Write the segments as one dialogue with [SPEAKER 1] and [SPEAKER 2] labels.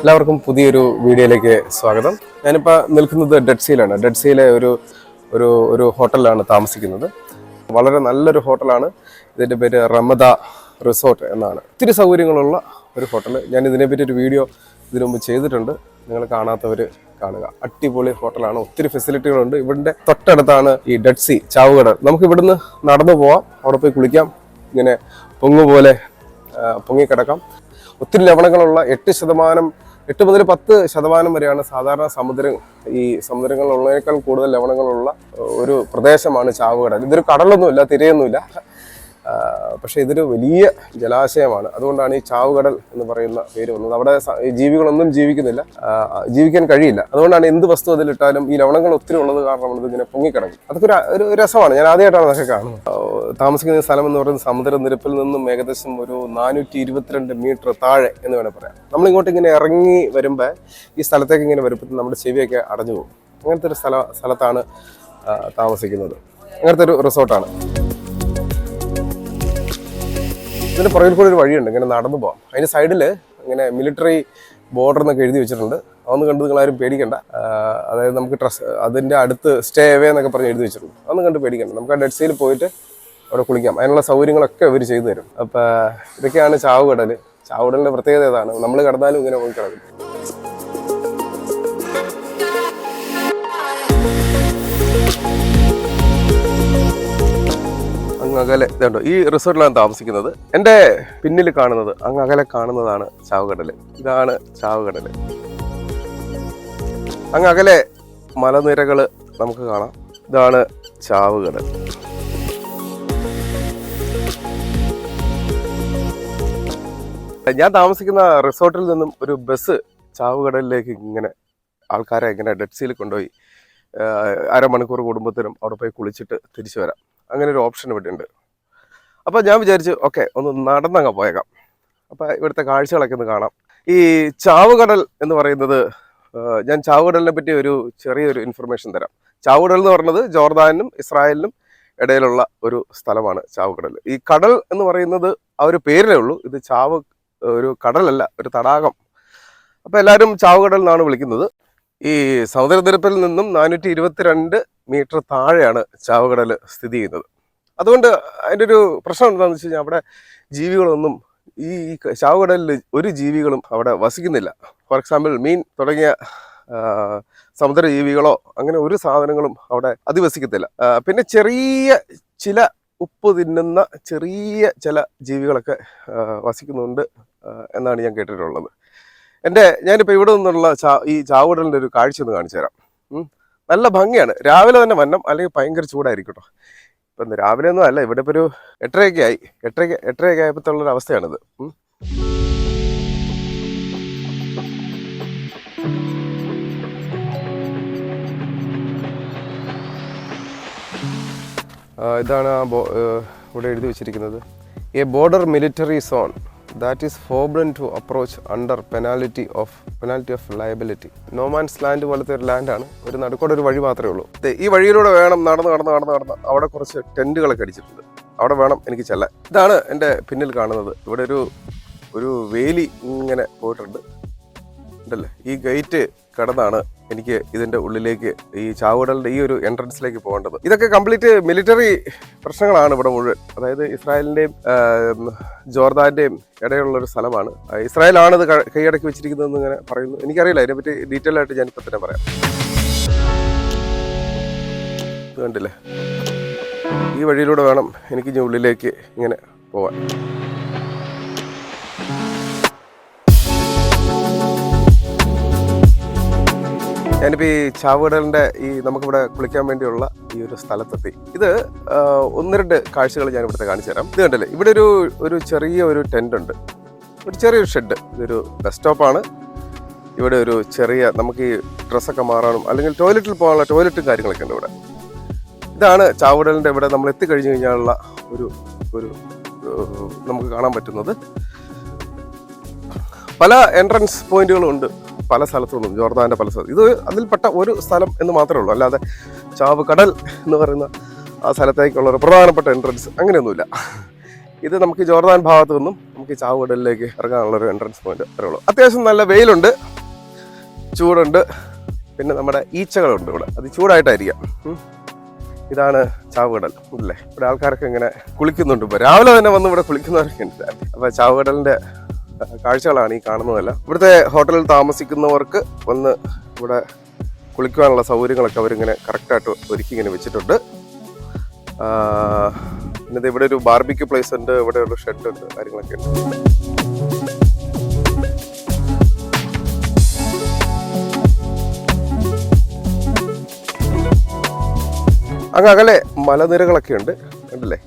[SPEAKER 1] എല്ലാവർക്കും പുതിയൊരു വീഡിയോയിലേക്ക് സ്വാഗതം. ഞാനിപ്പോൾ നിൽക്കുന്നത് ഡെഡ് സീലാണ് ഡെഡ് സീയിലെ ഒരു ഒരു ഒരു ഹോട്ടലിലാണ് താമസിക്കുന്നത്. വളരെ നല്ലൊരു ഹോട്ടലാണ്. ഇതിന്റെ പേര് റമദ റിസോർട്ട് എന്നാണ്. ഒത്തിരി സൗകര്യങ്ങളുള്ള ഒരു ഹോട്ടൽ ഞാൻ ഇതിനെപ്പറ്റി ഒരു വീഡിയോ ഇതിനു മുമ്പ് ചെയ്തിട്ടുണ്ട്. നിങ്ങൾ കാണാത്തവർ കാണുക. അടിപൊളി ഹോട്ടലാണ്. ഒത്തിരി ഫെസിലിറ്റികളുണ്ട്. ഇവിടുത്തെ തൊട്ടടുത്താണ് ഈ ഡെഡ് സി ചാവുകട. നമുക്ക് ഇവിടുന്ന് നടന്നു പോവാം. അവിടെ പോയി കുളിക്കാം. ഇങ്ങനെ പൊങ്ങ് പോലെ പൊങ്ങി പൊങ്ങിക്കിടക്കാം ഒത്തിരി ലവണങ്ങളുള്ള എട്ട് ശതമാനം എട്ട് മുതൽ പത്ത് ശതമാനം വരെയാണ് സാധാരണ സമുദ്രം ഈ സമുദ്രങ്ങളുള്ളതിനേക്കാൾ കൂടുതൽ ലവണങ്ങളുള്ള ഒരു പ്രദേശമാണ് ചാവുകടൽ ഇതൊരു കടലൊന്നുമില്ല തിരയൊന്നുമില്ല. പക്ഷേ ഇതൊരു വലിയ ജലാശയമാണ്. അതുകൊണ്ടാണ് ഈ ചാവുകടൽ എന്ന് പറയുന്ന പേര് വന്നത്. അവിടെ ജീവികളൊന്നും ജീവിക്കുന്നില്ല. ജീവിക്കാൻ കഴിയില്ല. അതുകൊണ്ടാണ് എന്ത് വസ്തു അതിലിട്ടാലും ഈ ലവണങ്ങൾ ഒത്തിരി ഉള്ളത് കാരണമാണ് ഇതിങ്ങനെ പൊങ്ങിക്കിടക്കും. അതൊക്കെ ഒരു ഒരു രസമാണ്. ഞാൻ ആദ്യമായിട്ടാണ് അതൊക്കെ കാണുന്നത്. താമസിക്കുന്ന സ്ഥലം എന്ന് പറയുന്നത് സമുദ്രനിരപ്പിൽ നിന്നും ഏകദേശം ഒരു നാനൂറ്റി ഇരുപത്തിരണ്ട് മീറ്റർ താഴെ എന്ന് വേണേൽ പറയാം. നമ്മളിങ്ങോട്ട് ഇങ്ങനെ ഇറങ്ങി വരുമ്പോൾ ഈ സ്ഥലത്തേക്ക് ഇങ്ങനെ വരുമ്പോൾ നമ്മുടെ ചെവിയൊക്കെ അടഞ്ഞു പോകും. അങ്ങനത്തെ ഒരു സ്ഥല സ്ഥലത്താണ് താമസിക്കുന്നത്. അങ്ങനത്തെ ഒരു റിസോർട്ടാണ്. ഇതിന്റെ പുറകിൽ കൂടി ഒരു വഴിയുണ്ട് ഇങ്ങനെ നടന്നു പോകാം അതിന് സൈഡിൽ ഇങ്ങനെ മിലിറ്ററി ബോർഡർ എന്നൊക്കെ എഴുതി വെച്ചിട്ടുണ്ട്. അതൊന്നും കണ്ട് നിങ്ങൾ ആരും പേടിക്കണ്ട. അതായത് നമുക്ക് ട്രസ് അതിന്റെ അടുത്ത് സ്റ്റേ അവേ എന്നൊക്കെ പറഞ്ഞ് എഴുതി വെച്ചിട്ടുണ്ട്. അതൊന്നും കണ്ട് പേടിക്കണ്ട. നമുക്ക് ആ ഡെഡ് സീയിൽ പോയിട്ട് അവിടെ കുളിക്കാം. അതിനുള്ള സൗകര്യങ്ങളൊക്കെ ഇവർ ചെയ്തു തരും. അപ്പം ഇതൊക്കെയാണ് ചാവുകടൽ ചാവുകടലിന്റെ പ്രത്യേകത ഏതാണ്? നമ്മൾ കിടന്നാലും ഇങ്ങനെ പോയി കിടക്കും. അങ്ങ് അകലെ ഇതുണ്ടോ ഈ റിസോർട്ടിലാണ് താമസിക്കുന്നത്. എന്റെ പിന്നിൽ കാണുന്നത് അങ്ങ് അകലെ കാണുന്നതാണ് ചാവുകടൽ ഇതാണ് ചാവുകടൽ അങ്ങ് അകലെ മലനിരകൾ നമുക്ക് കാണാം. ഇതാണ് ചാവുകടൽ. ഞാൻ താമസിക്കുന്ന റിസോർട്ടിൽ നിന്നും ഒരു ബസ് ചാവുകടലിലേക്ക് ഇങ്ങനെ ആൾക്കാരെ ഇങ്ങനെ ഡെഡ് സീൽ കൊണ്ടുപോയി. അരമണിക്കൂർ കുടുംബത്തിനും അവിടെ പോയി കുളിച്ചിട്ട് തിരിച്ചു വരാം. അങ്ങനെ ഒരു ഓപ്ഷൻ ഇവിടെ ഉണ്ട് അപ്പോൾ ഞാൻ വിചാരിച്ചു ഓക്കെ ഒന്ന് നടന്നങ്ങ് പോയേക്കാം. അപ്പോൾ ഇവിടുത്തെ കാഴ്ചകളൊക്കെ ഒന്ന് കാണാം. ഈ ചാവുകടൽ എന്ന് പറയുന്നത് ഞാൻ ചാവുകടലിനെ പറ്റി ഒരു ചെറിയൊരു ഇൻഫർമേഷൻ തരാം. ചാവുകടൽ എന്ന് പറയുന്നത് ജോർദാനും ഇസ്രായേലിനും ഇടയിലുള്ള ഒരു സ്ഥലമാണ് ചാവുകടൽ. ഈ കടൽ എന്ന് പറയുന്നത് ആ ഒരു പേരിലേ ഉള്ളൂ ഇത് ചാവ് ഒരു കടലല്ല ഒരു തടാകം. അപ്പോൾ എല്ലാവരും ചാവുകടൽ എന്നാണ് വിളിക്കുന്നത്. ഈ സമുദ്രനിരപ്പിൽ നിന്നും നാനൂറ്റി ഇരുപത്തിരണ്ട് മീറ്റർ താഴെയാണ് ചാവുകടൽ സ്ഥിതി ചെയ്യുന്നത്. അതുകൊണ്ട് അതിന്റെ ഒരു പ്രശ്നം എന്താണെന്ന് വെച്ച് കഴിഞ്ഞാൽ അവിടെ ജീവികളൊന്നും ഈ ചാവുകടലിൽ ഒരു ജീവികളും അവിടെ വസിക്കുന്നില്ല. ഫോർ എക്സാമ്പിൾ മീൻ തുടങ്ങിയ സമുദ്രജീവികളോ സമുദ്ര ജീവികളോ അങ്ങനെ ഒരു സാധനങ്ങളും അവിടെ അധിവസിക്കത്തില്ല. പിന്നെ ചെറിയ ചില ഉപ്പ് തിന്നുന്ന ചെറിയ ചില ജീവികളൊക്കെ വസിക്കുന്നുണ്ട് എന്നാണ് ഞാൻ കേട്ടിട്ടുള്ളത്. എന്റെ ഞാനിപ്പോൾ ഇവിടെ നിന്നുള്ള ചാ ഈ ചാവുകടലിന്റെ ഒരു കാഴ്ച ഒന്ന് കാണിച്ചു തരാം. നല്ല ഭംഗിയാണ്. രാവിലെ തന്നെ വന്നം അല്ലെങ്കിൽ ഭയങ്കര ചൂടായിരിക്കും ഇപ്പം ഇന്ന് രാവിലെ ഒന്നും അല്ല ഇവിടെ ഇപ്പോൾ ഒരു എട്ടരയൊക്കെ ആയി. എട്ടരയ്ക്ക് എട്ടരയൊക്കെ ആയപ്പോഴത്തുള്ളൊരു അവസ്ഥയാണിത്. ഇതാണ് ആ ബോ ഇവിടെ എഴുതി വെച്ചിരിക്കുന്നത്. A border military zone that is forbidden to approach under penalty of penalty of liability no man's land പോലത്തെ ഒരു ലാൻഡാണ് ഒരു നടുക്കോടെ ഒരു വഴി മാത്രമേ ഉള്ളൂ. ഈ വഴിയിലൂടെ വേണം നടന്ന് നടന്ന് നടന്ന് നടന്ന് അവിടെ കുറച്ച് ടെന്റുകളൊക്കെ അടിച്ചിട്ടുണ്ട്. അവിടെ വേണം എനിക്ക് ചെല്ലാൻ. ഇതാണ് എന്റെ പിന്നിൽ കാണുന്നത്. ഇവിടെ ഒരു ഒരു വേലി ഇങ്ങനെ പോയിട്ടുണ്ട്. ഉണ്ടല്ലേ? ഈ ഗേറ്റ് കടന്നാണ് എനിക്ക് ഇതിന്റെ ഉള്ളിലേക്ക് ഈ ചാവുകടലിന്റെ ഈ ഒരു എൻട്രൻസിലേക്ക് പോകേണ്ടത്. ഇതൊക്കെ കംപ്ലീറ്റ് മിലിറ്ററി പ്രശ്നങ്ങളാണ് ഇവിടെ മുഴുവൻ. അതായത് ഇസ്രായേലിന്റെയും ജോർദാന്റെയും ഇടയിലുള്ള ഒരു സ്ഥലമാണ്. ഇസ്രായേലാണ് ഇത് കൈയടക്കി വെച്ചിരിക്കുന്നതെന്ന് ഇങ്ങനെ പറയുന്നു. എനിക്കറിയില്ല അതിനെപ്പറ്റി ഡീറ്റെയിൽ ആയിട്ട് ഞാനിപ്പോൾ തന്നെ പറയാം. കണ്ടില്ലേ? ഈ വഴിയിലൂടെ വേണം എനിക്ക് ഇനി ഉള്ളിലേക്ക് ഇങ്ങനെ പോവാൻ. ഞാനിപ്പോൾ ഈ ചാവുകടലിന്റെ ഈ നമുക്കിവിടെ കുളിക്കാൻ വേണ്ടിയുള്ള ഈ ഒരു സ്ഥലത്തെത്തി. ഇത് ഒന്ന് രണ്ട് കാഴ്ചകൾ ഞാൻ ഇവിടുത്തെ കാണിച്ചു തരാം. ഇത് കണ്ടല്ലേ? ഇവിടെ ഒരു ഒരു ചെറിയ ഒരു ടെന്റ് ഉണ്ട്. ഒരു ചെറിയൊരു ഷെഡ് ഇതൊരു ബസ് സ്റ്റോപ്പാണ് ഇവിടെ ഒരു ചെറിയ നമുക്ക് ഈ ഡ്രസ്സൊക്കെ മാറാനും അല്ലെങ്കിൽ ടോയ്ലറ്റിൽ പോകാനുള്ള ടോയ്ലറ്റും കാര്യങ്ങളൊക്കെ ഉണ്ട് ഇവിടെ. ഇതാണ് ചാവുകടലിന്റെ ഇവിടെ നമ്മൾ എത്തിക്കഴിഞ്ഞ് കഴിഞ്ഞാലുള്ള ഒരു ഒരു നമുക്ക് കാണാൻ പറ്റുന്നത്. പല എൻട്രൻസ് പോയിന്റുകളും ഉണ്ട്. പല സ്ഥലത്തു നിന്നും ജോർദാന്റെ പല സ്ഥലത്ത് ഇത് അതിൽപ്പെട്ട ഒരു സ്ഥലം എന്ന് മാത്രമേ ഉള്ളൂ. അല്ലാതെ ചാവ് കടൽ എന്ന് പറയുന്ന ആ സ്ഥലത്തേക്കുള്ള ഒരു പ്രധാനപ്പെട്ട എൻട്രൻസ് അങ്ങനെയൊന്നുമില്ല. ഇത് നമുക്ക് ജോർദാൻ ഭാഗത്തു നിന്നും നമുക്ക് ചാവ് കടലിലേക്ക് ഇറങ്ങാനുള്ള ഒരു എൻട്രൻസ് പോയിന്റ് ഉള്ളൂ. അത്യാവശ്യം നല്ല വെയിലുണ്ട് ചൂടുണ്ട് പിന്നെ നമ്മുടെ ഈച്ചകളുണ്ട് ഇവിടെ. അത് ചൂടായിട്ടായിരിക്കാം. ഇതാണ് ചാവുകടൽ അല്ലേ? ഇവിടെ ആൾക്കാരൊക്കെ ഇങ്ങനെ കുളിക്കുന്നുണ്ട് ഇപ്പോൾ രാവിലെ തന്നെ വന്ന് ഇവിടെ കുളിക്കുന്നവരൊക്കെ ഉണ്ട്. അപ്പോൾ ചാവുകടലിന്റെ കാഴ്ചകളാണ് ഈ കാണുന്നതല്ല. ഇവിടുത്തെ ഹോട്ടലിൽ താമസിക്കുന്നവർക്ക് വന്ന് ഇവിടെ കുളിക്കുവാനുള്ള സൗകര്യങ്ങളൊക്കെ അവരിങ്ങനെ കറക്റ്റായിട്ട് ഒരുക്കി ഇങ്ങനെ വെച്ചിട്ടുണ്ട്. പിന്നെ ഇവിടെ ഒരു ബാർബിക്യൂ പ്ലേസ് ഉണ്ട് ഇവിടെ ഒരു ഷെഡ് ഉണ്ട് കാര്യങ്ങളൊക്കെ ഉണ്ട്. അങ്ങ് അകലെ മലനിരകളൊക്കെ ഉണ്ട് കണ്ടില്ലേ?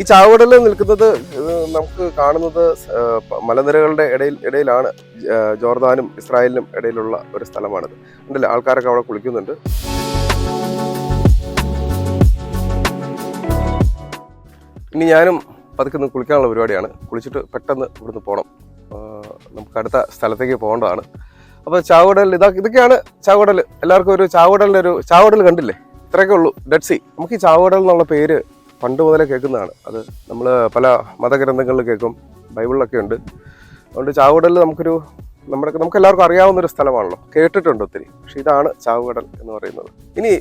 [SPEAKER 1] ഈ ചാവടലിൽ നിൽക്കുന്നത് നമുക്ക് കാണുന്നത് മലനിരകളുടെ ഇടയിൽ ഇടയിലാണ് ജോർദാനും ഇസ്രായേലിനും ഇടയിലുള്ള ഒരു സ്ഥലമാണിത്. ഉണ്ടല്ലോ? ആൾക്കാരൊക്കെ അവിടെ കുളിക്കുന്നുണ്ട്. ഇനി ഞാനും പതുക്കെ കുളിക്കാനുള്ള പരിപാടിയാണ്. കുളിച്ചിട്ട് പെട്ടെന്ന് ഇവിടുന്ന് പോകണം നമുക്ക് അടുത്ത സ്ഥലത്തേക്ക് പോകേണ്ടതാണ്. അപ്പോൾ ചാവടൽ ഇതാ ഇതൊക്കെയാണ് ചാവടൽ. എല്ലാവർക്കും ഒരു ചാവടലിന്റെ ഒരു ചാവടൽ കണ്ടില്ലേ? ഇത്രയൊക്കെ ഉള്ളൂ. ഡെഡ് സി നമുക്ക് ഈ ചാവടൽ എന്നുള്ള പേര് പണ്ട് മുതലേ കേൾക്കുന്നതാണ്. അത് നമ്മൾ പല മതഗ്രന്ഥങ്ങളിൽ കേൾക്കും ബൈബിളിലൊക്കെ ഉണ്ട്. അതുകൊണ്ട് ചാവുകടലിൽ നമുക്കൊരു നമ്മുടെ നമുക്ക് എല്ലാവർക്കും അറിയാവുന്ന ഒരു സ്ഥലമാണല്ലോ. കേട്ടിട്ടുണ്ട് ഒത്തിരി. പക്ഷെ ഇതാണ് ചാവുകടൽ എന്ന് പറയുന്നത്. ഇനി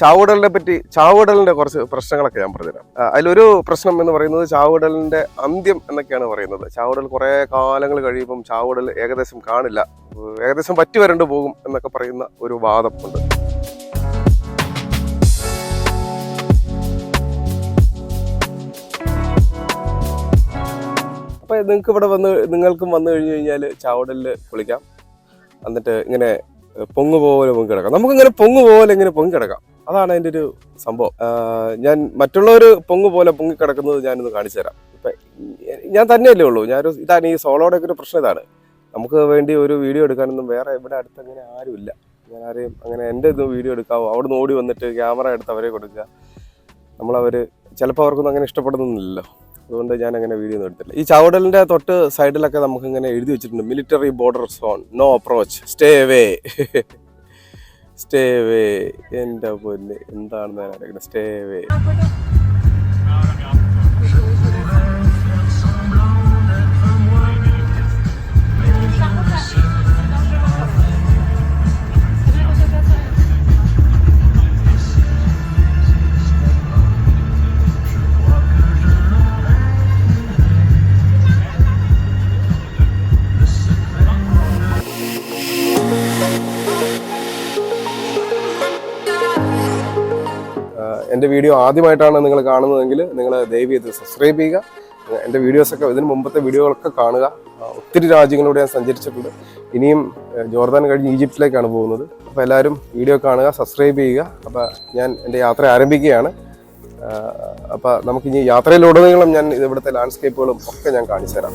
[SPEAKER 1] ചാവുകടലിനെ പറ്റി ചാവുകടലിന്റെ കുറച്ച് പ്രശ്നങ്ങളൊക്കെ ഞാൻ പറഞ്ഞുതരാം. അതിലൊരു പ്രശ്നം എന്ന് പറയുന്നത് ചാവുകടലിന്റെ അന്ത്യം എന്നൊക്കെയാണ് പറയുന്നത്. ചാവുകടൽ കുറേ കാലങ്ങൾ കഴിയുമ്പം ചാവുകടൽ ഏകദേശം കാണില്ല. ഏകദേശം പറ്റി വരണ്ടു പോകും എന്നൊക്കെ പറയുന്ന ഒരു വാദം അപ്പോൾ നിങ്ങൾക്ക് ഇവിടെ വന്ന് നിങ്ങൾക്കും വന്നു കഴിഞ്ഞു കഴിഞ്ഞാൽ ചാവടലിൽ കുളിക്കാം. എന്നിട്ട് ഇങ്ങനെ പൊങ്ങ് പോലെ പൊങ്ങി കിടക്കാം. നമുക്കിങ്ങനെ പൊങ്ങ് പോലെ ഇങ്ങനെ പൊങ്ങി കിടക്കാം. അതാണ് അതിന്റെ ഒരു സംഭവം. ഞാൻ മറ്റുള്ളവർ പൊങ്ങ് പോലെ പൊങ്ങി കിടക്കുന്നത് ഞാനൊന്ന് കാണിച്ചു തരാം. ഇപ്പം ഞാൻ തന്നെയല്ലേ ഉള്ളൂ. ഞാനൊരു ഇതാണ് ഈ സോളോയുടെ ഒക്കെ ഒരു പ്രശ്നം ഇതാണ്. നമുക്ക് വേണ്ടി ഒരു വീഡിയോ എടുക്കാനൊന്നും വേറെ ഇവിടെ അടുത്ത് അങ്ങനെ ആരുമില്ല ഞാൻ ആരെയും അങ്ങനെ എന്റെ ഇതും വീഡിയോ എടുക്കാവോ? അവിടെ നിന്ന് ഓടി വന്നിട്ട് ക്യാമറ എടുത്ത് അവരെ കൊടുക്കുക. നമ്മളവർ ചിലപ്പോൾ അവർക്കൊന്നും അങ്ങനെ ഇഷ്ടപ്പെടുന്നില്ലല്ലോ അതുകൊണ്ട് ഞാൻ അങ്ങനെ വീഡിയോ ഒന്നും എടുത്തില്ല. ഈ ചവടലിന്റെ തൊട്ട് സൈഡിലൊക്കെ നമുക്ക് ഇങ്ങനെ എഴുതി വെച്ചിട്ടുണ്ട് military border zone no approach stay way stay way എന്റെ പൊന്ന് എന്താണെന്ന് ഞാൻ അറിയിക്കുന്നത് സ്റ്റേ വേ എന്റെ വീഡിയോ ആദ്യമായിട്ടാണ് നിങ്ങൾ കാണുന്നതെങ്കിൽ നിങ്ങൾ ദയവ് ചെയ്ത് സബ്സ്ക്രൈബ് ചെയ്യുക. എന്റെ വീഡിയോസൊക്കെ ഇതിന് മുമ്പത്തെ വീഡിയോകളൊക്കെ കാണുക. ഒത്തിരി രാജ്യങ്ങളിലൂടെ ഞാൻ സഞ്ചരിച്ചിട്ടുണ്ട്. ഇനിയും ജോർദാൻ കഴിഞ്ഞ് ഈജിപ്തിലേക്കാണ് പോകുന്നത്. അപ്പോൾ എല്ലാവരും വീഡിയോ കാണുക സബ്സ്ക്രൈബ് ചെയ്യുക. അപ്പോൾ ഞാൻ എന്റെ യാത്ര ആരംഭിക്കുകയാണ്. അപ്പോൾ നമുക്കിനി യാത്രയിലുടനീളം ഞാൻ ഇവിടുത്തെ ലാൻഡ്സ്കേപ്പുകളും ഒക്കെ ഞാൻ കാണിച്ചു തരാം